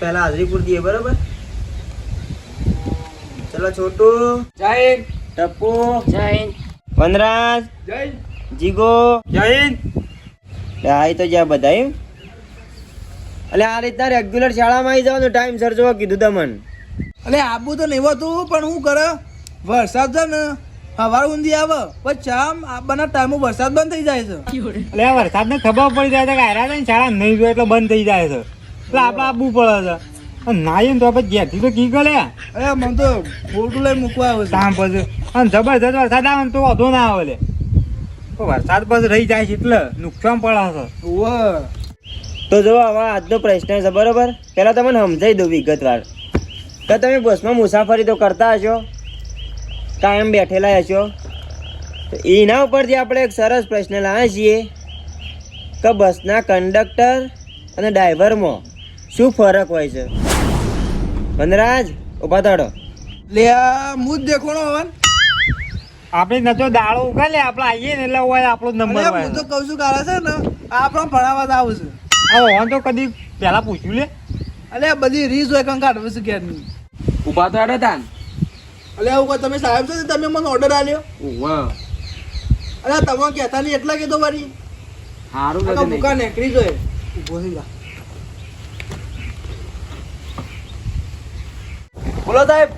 પહેલા હાજરી પૂરી દઈએ બરોબર? ચલો છોટુ. જય ટપ્પુ. જય વનરાજ. જય જીગો. જય હિન્દ. તો જ્યાં બધા એમ? એટલે આ રીતના રેગ્યુલર શાળામાં આવી જવાનું ટાઈમ સર જોવા કીધું તમને. એટલે આબુ તો નહીં હતું પણ હું કરે? વરસાદ છે ને હવાર ઊંધી આવે પછી આમ આબાના ટાઈમ વરસાદ બંધ થઈ જાય છે. એટલે વરસાદ ને ખબર પડી જાય છે કે આયરા શાળા નહીં જોઈએ એટલે બંધ થઈ જાય છે. એટલે આપણે આપવું પડે છે. અને નાઈએ ને તો આપણે ઘેરથી તો કી કરે અરે મને તો ફોટું લઈ મૂકવા આવે તામ પછી. અને જબરજસ્ત વરસાદ આવે ને તો વધુ ના આવે લે. તો વરસાદ પછી રહી જાય છે એટલે નુકસાન પડે છે. તો જો હવે આજનો પ્રશ્ન છે બરોબર? પહેલાં તમને સમજાવી દઉં વિગતવાર. કે તમે બસમાં મુસાફરી તો કરતા હશો? કાયમ બેઠેલા હશો? તો એના ઉપરથી આપણે એક સરસ પ્રશ્ન લાવીએ છીએ કે બસના કંડક્ટર અને ડ્રાઈવરમાં શું ફરક હોય છે? વનરાજ ઊભા થાડો. લે હું જ દેખોણો હવન. આપણે નતો દાળો ઉગાલે આપણે આવીએ ને એટલે હોય આપણો નંબર હોય. હું તો કહું છું કાલે છે ને આપણો ભણાવવા જ આવું છું. આ હોન તો કદી પહેલા પૂછ્યું લે. અલે બધી રીસ હોય કંઈ કાઢવું છે ઘેરની ઊભા હેડો તાન. અલે આવું તમે સાહેબ છો ને તમે મને ઓર્ડર આલ્યો? વાહ અરે તમે કહેતા નહીં એટલા કીધો હારું કાકા નથી મુકા નેકરી જોઈએ ઊભો થઈ જા. બોલો સાહેબ.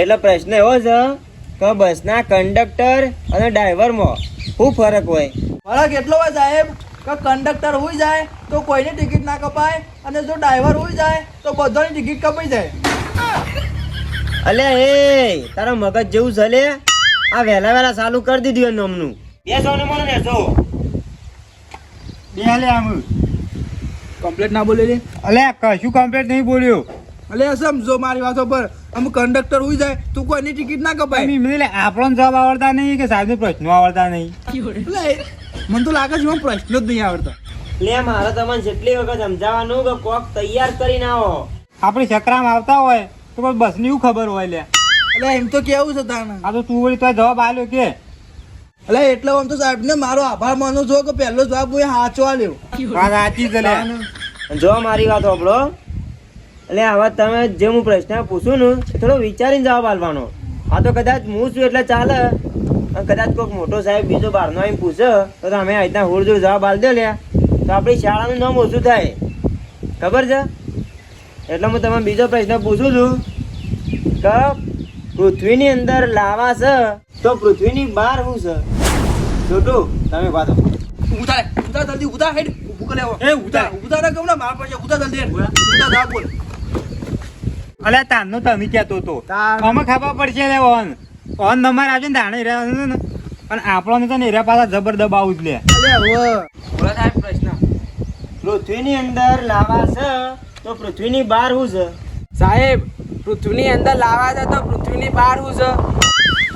એટલે પ્રશ્ન એવો છે કે બસના કંડક્ટર અને ડ્રાઈવરમાં શું ફરક હોય? ફરક એટલો હોય સાહેબ કે કંડક્ટર હોઈ જાય તો કોઈની ટિકિટ ના કપાય અને જો ડ્રાઈવર હોઈ જાય તો બધાની ટિકિટ કપાઈ જાય. અલે એ તારા મગજ જેવું છે લે. આ વહેલા વહેલા ચાલુ કરી દીધું એનું અમનું બેસો ને મને બેસો. બે લે આમ. કમ્પ્લેટ ના બોલેલી અલે કશું કમ્પ્લેટ નહીં બોલ્યો. અલે સમજો મારી વાતો પર. અમુક કંડક્ટર હોઈ જાય તું કોઈની ટિકિટ ના કપાય. એટલે આપણો જવાબ આવડતા નહીં કે સાહેબને પ્રશ્નો આવડતા નહીં? એટલે મને તો લાગે છે પ્રશ્ન જ નહીં આવડતા. લે મારે તમને જેટલી વખત સમજાવવાનું કે કોક તૈયાર કરીને આવો. આપણી ચક્રામાં આવતા હોય તો કોઈ બસની શું ખબર હોય લે. એટલે એમ તો કેવું છે તાને આ તો તું વળી તો જવાબ આલ્યો કે? એટલે એટલે આમ તો સાહેબ ને મારો આભાર માનો છો કે પહેલો જવાબ હું સાચો આલ્યો વાત સાચી છે જો મારી વાત સાંભળો. એટલે આવા તમે જે હું પ્રશ્ન પૂછું ને એ થોડો વિચારીને જવાબ આપવાનો. આ તો કદાચ હું છું એટલે ચાલે. કદાચ કોઈક મોટો સાહેબ બીજો બહારનો આવીને પૂછે તો તમે આ રીતના હોળજોડ જવાબ આપી દો લ્યા. તો આપણી શાળાનું નામ ઓછું થાય. ખબર છે? એટલે હું તમને બીજો પ્રશ્ન પૂછું છું. કે પૃથ્વીની અંદર લાવા છે તો પૃથ્વીની બહાર શું છે? છોટું તમે વાત ઉતાર ઉતાર જલ્દી ઉતાર હેડ. કરે એ ઉતાર. ઉતાર કેમ ના માર પડશે ઉતાર જલ્દી ઉતાર બોલ. અલે તારનો તમે કહેતો તો તાર. અમે ખબર પડશે લે ઓન. ઓન નંબર આવશે ને તાણે રહ્યા ને. અને આપણને તો ને એરા પાછા જબર દબાવું જ લે. બોલો સાહેબ પ્રશ્ન. પૃથ્વીની અંદર લાવા છે તો પૃથ્વીની બહાર શું છે? સાહેબ પૃથ્વીની અંદર લાવા છે તો પૃથ્વીની બહાર હું છે?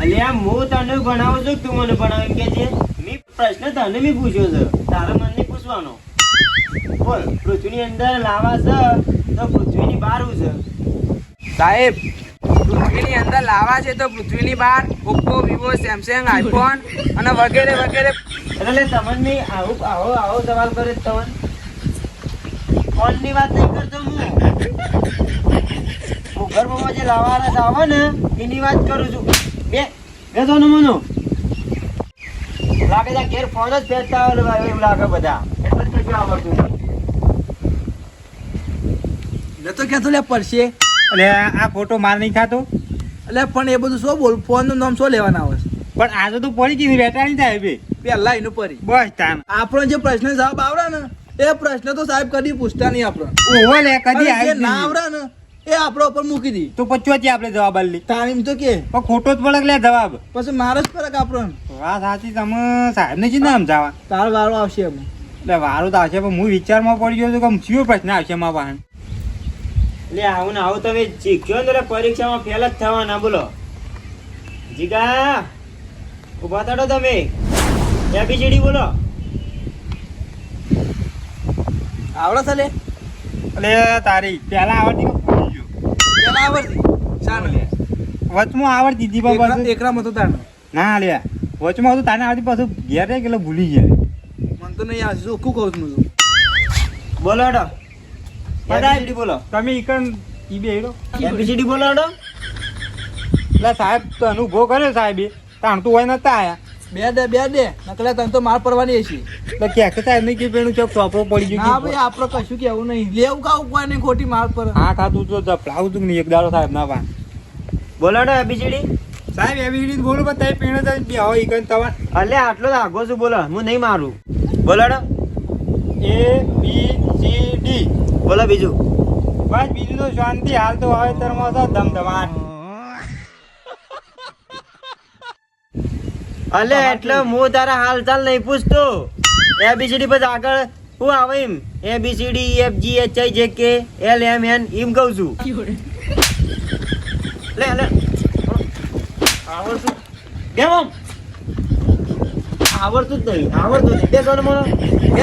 અલ્યા હું તને ભણાવું છું તું મને ભણાવ કે છે? મી પ્રશ્ન તને મી પૂછ્યો છે. તારા મને પૂછવાનો. બોલ પૃથ્વીની અંદર લાવા છે તો પૃથ્વીની બહાર શું છે? સાહેબ, પૃથ્વીની અંદર લાવા છે તો પૃથ્વીની બહાર ઓપ્પો, વિવો, સેમસંગ, આઈફોન અને વગેરે વગેરે. એટલે તમને આવું, આવો આવો આવો સવાલ કરે તમને ફોનની વાત નહીં કરતો હું. ભૂગર્ભમાં જે લાવાના આવે ને, એની વાત કરું છું. બે તો ને મનો. લાગે છે ઘેર ફોન જ ફેરતા ભાઈ, એવું લાગે બધા. એટલે જ કશું આવડતું નહીં. ક્યાં તો લે પડશે એટલે આ ફોટો માર નહીં ખાતો? એટલે પણ એ બધું શું બોલ ફોનનું નામ શું લેવાના આવે પણ આજે તો પડી ગઈ બેટા નહીં થાય બે. પેલા એનું પડી બસ તાન. આપણો જે પ્રશ્ન જવાબ આવડે ને એ પ્રશ્ન તો સાહેબ કદી પૂછતા નહીં આપણો. ઓહો લે કદી આવી ના આવડે ને એ આપણો ઉપર મૂકી દી. તો પચોથી આપણે જવાબ આલી તાણીમ તો કે. પણ ખોટો જ ફરક લે જવાબ. પછી મારો જ ફરક આપણો. વાત સાચી તમે સાહેબને જ ના સમજાવા તારો વારો આવશે એમ. એટલે વારું તો આવશે પણ હું વિચારમાં પડી ગયો છું કે શું પ્રશ્ન આવશે મારા પાસે? એટલે આવું ને આવું તમે શીખ્યો ને એટલે પરીક્ષામાં ફેલ જ થવાના બોલો. જીગા ઊભા થાડો તમે. એબીસીડી બોલો. આવડો છે લે? એટલે તારી પેલા આવડતી ભૂલી ગયો પેલા આવડતી? લે. વચમાં આવડતી દીપા પાછું- એકરામાં તારનો ના લે. વચમાં હતું તાને આવતી પાછું ઘેર રહે કે એટલે ભૂલી ગયા મને તો નહીં આવશે શું કહું છું બોલો હેડો. બોલો. તમે ઈકન ઈ બે હેડો. ABCD એટલે સાહેબ તો અનુભવ કર્યો સાહેબ. તાણ તું હોય નતા આયા. બે દે બે દે. નકલે તને તો માર પડવાની હશે. એટલે કે કે સાહેબ નહીં કે પેલું ચોક ચોપડો પડી ના ગયો ભાઈ આપણે કશું કેવું નહીં. લેવું કાવું કોઈ નહીં ખોટી માર પર? હા ખાતું તો તું નહીં એક દાડો સાહેબ ના પા બોલાડો ABCD. સાહેબ એવી રીતે બોલું પણ તમે પીણો તો બે હોય ઈકન તમાર. અલે આટલો તો આગો છું બોલો. હું નહીં મારું. બોલાડો એ બી સી ડી બોલો બીજું. બસ બીજું તો શાંતિ હાલ તો તો ધમધમાટ. અલે એટલે હું તારા હાલ ચાલ નહીં પૂછતો. એબીસીડી પછી આગળ હું આવે એમ. A B C D F G H I J K L M N એમ કહું છું. લે લે. આવડતું કેમ આવડતું જ નહીં. આવડતું નહીં. બે સોનો મોનો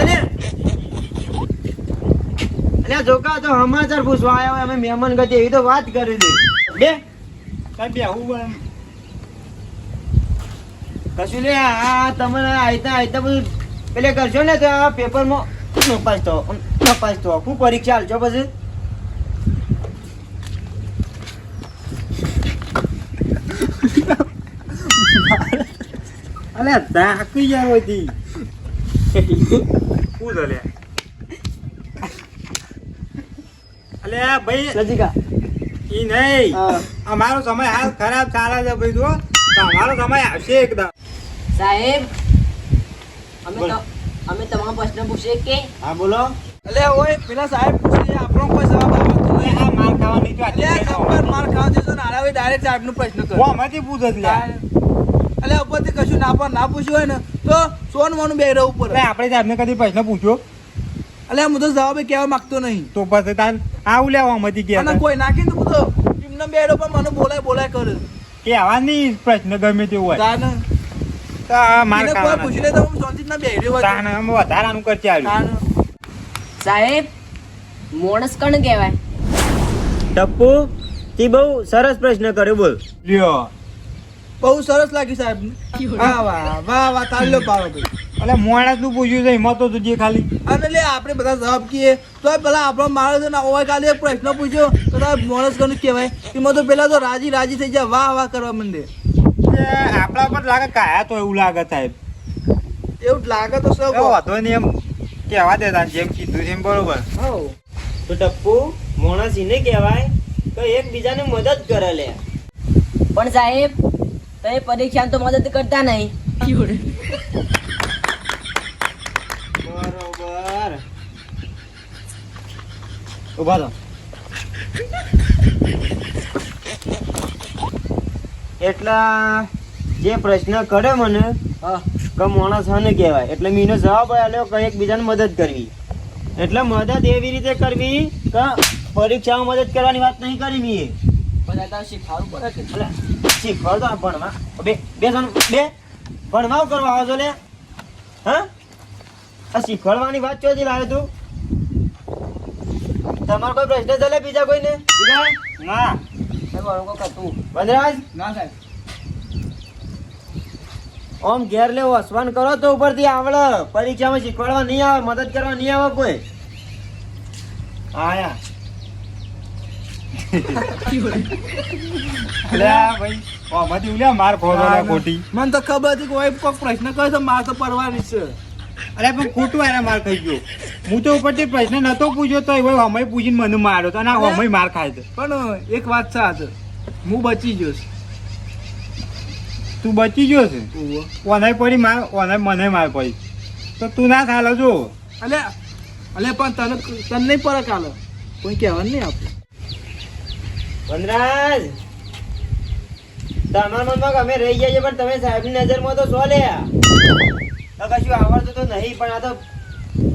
ને અલ્યા જોકા, તો સમાચાર પૂછવા આવ્યા અમે મહેમાન ગતિ એવી તો વાત કરી દે. બે. કઈ બે હું કશું લે આ તમને આયતા આયતા બધું પેલે કરશો ને તો આ પેપરમાં નપાસ તો નપાસ તો હું પરીક્ષા હાલશો પછી? અલ્યા તાકી જાવ હતી શું લે અલે ભાઈ સજીકા ઈ નહીં. અમારો સમય હાલ ખરાબ ચાલે છે ભાઈ જો તમારો સમય આવશે એકદમ. સાહેબ અમે તો અમે તમામ પ્રશ્ન પૂછીએ કે? હા બોલો. અલે ઓય પેલા સાહેબ પૂછે આપણો કોઈ જવાબ આવતો નહીં આ માર ખાવાની તો અલે નંબર માર ખાવા દેશો ને આરાવે ડાયરેક્ટ સાહેબનો પ્રશ્ન કરો. આમાંથી પૂછો જ અલે ઉપરથી કશું ના પણ ના પૂછ્યું હોય ને તો સોન મોનું બે રહું ઉપર. આપણે સાહેબને કદી પ્રશ્ન પૂછ્યો? અલે હું તો જવાબ કહેવા માંગતો નહીં. તો પછી તાર આવું લેવા આમાંથી ગયા કોઈ નાખીને તો બધો એમને બે પણ મને બોલાય બોલાય કરે. કે આવા નહીં પ્રશ્ન ગમે તે હોય. તાને. તો આ કોઈ પૂછી લે તો હું શાંતિથી ના તાને વધારાનું આવ્યું સાહેબ મોણસ કણ કહેવાય. ટપ્પુ તી બહુ સરસ પ્રશ્ન કર્યો બોલ. લ્યો. બહુ સરસ લાગ્યું સાહેબ. વાહ વાહ વાહ વાહ તાળીઓ પાડો ભાઈ. એટલે મોણસનું પૂછ્યું છે હિંમત તો જે ખાલી અને લે આપણે બધા જવાબ કહીએ તો પેલા આપણો માણસ છે ને ઓય ખાલી એક પ્રશ્ન પૂછ્યો. તો તારે માણસ કોનું કહેવાય? એમાં તો પેલા તો રાજી રાજી થઈ જાય વાહ વાહ કરવા માંડે. આપણા પર લાગે કાયા તો એવું લાગે સાહેબ. એવું જ લાગે તો સૌ વાંધો નહીં એમ કહેવા દેતા જેમ કીધું છે એમ બરોબર. તો ટપ્પુ મોણસ એને કહેવાય તો એકબીજાને મદદ કરે લે. પણ સાહેબ તમે પરીક્ષા તો મદદ કરતા નહીં બરોબર ઊભા તો એટલા જે પ્રશ્ન કરે મને. કે માણસ હને કહેવાય. એટલે મેં એનો જવાબ આલ્યો કે એકબીજાને મદદ કરવી. એટલે મદદ એવી રીતે કરવી કે પરીક્ષામાં મદદ કરવાની વાત નહીં કરી મેં. શીખવાડવું પડે કે એટલે શીખવાડ તો ભણવા. બે બે જણ બે. ભણવા કરવા આવો છો લે. હા? આ શીખવાડવાની વાત ચોથી લાવે તું? તમારો કોઈ પ્રશ્ન છે લે બીજા કોઈને? બીજા ના વનરાજ? ના સાહેબ. ઓમ ઘેર લેવો હસવાન કરો તો ઉપરથી આવડે. પરીક્ષામાં શીખવાડવા નહીં આવે મદદ કરવા નહીં આવે કોઈ. આયા. મને તો ખબર હતી કે કોઈ કોઈક પ્રશ્ન કરે તો મારે તો પરવાની છે. અરે પણ ખોટું એને માર ખાઈ ગયો. હું તો ઉપરથી પ્રશ્ન નતો પૂછ્યો તો એવો હમય પૂછીને મને માર્યો તો. અને આ હમય માર ખાય તો. પણ એક વાત છે આજે હું બચી ગયો છું. તું બચી ગયો છે. ઓનાય પડી માર ઓનાય મને માર પડી. તો તું ના થાલો જો. અલે અલે પણ તને તને નહીં પરક આલો. કોઈ કહેવાનું નહીં આપણે. વનરાજ! તમારા મનમાં અમે રહી ગયા છે પણ તમે સાહેબની નજરમાં તો સો લે કશું આવડતું તો નહીં પણ આ તો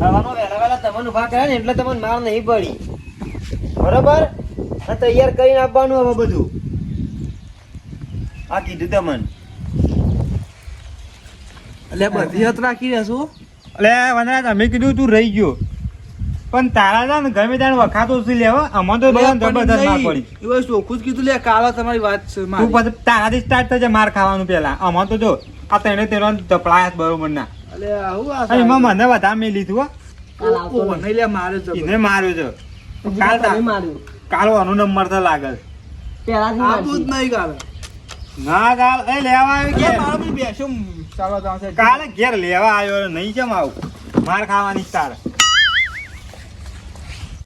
હવામાં વહેલા વહેલા તમને ઊભા કર્યા ને એટલે તમને માર નહીં પડી. બરોબર? આ તૈયાર કરીને આપવાનું હવે બધું. આ કીધું તમને એટલે બધી હત રાખી રહેશું એટલે વંદરા અમે કીધું તું રહી ગયો. પણ તારા ને ગમે ત્યાં વખાતો ઓછી લેવા આમાં તો બધા જબરદસ્ત માર પડી. એવું ચોખ્ખું જ કીધું લે કાલા તમારી વાત છે તું તારાથી સ્ટાર્ટ થશે માર ખાવાનું પેલા આમાં તો જો આ તેને તેનો ચપલાયા બરોબર ના અલે આવું એમાં મને વધારે મેં લીધું હો. કાલ આવતો ઓહો, નહીં લે મારે એને માર્યો છે. કાલ તમે કાલ વાનો નંબર તો લાગે. નહીં કાલે ના કાલ એ લેવા આવ્યો કે. મારો બી બેસો ચાલવા કાલે ઘેર લેવા આવ્યો નહીં કેમ આવું? માર ખાવાની તારે.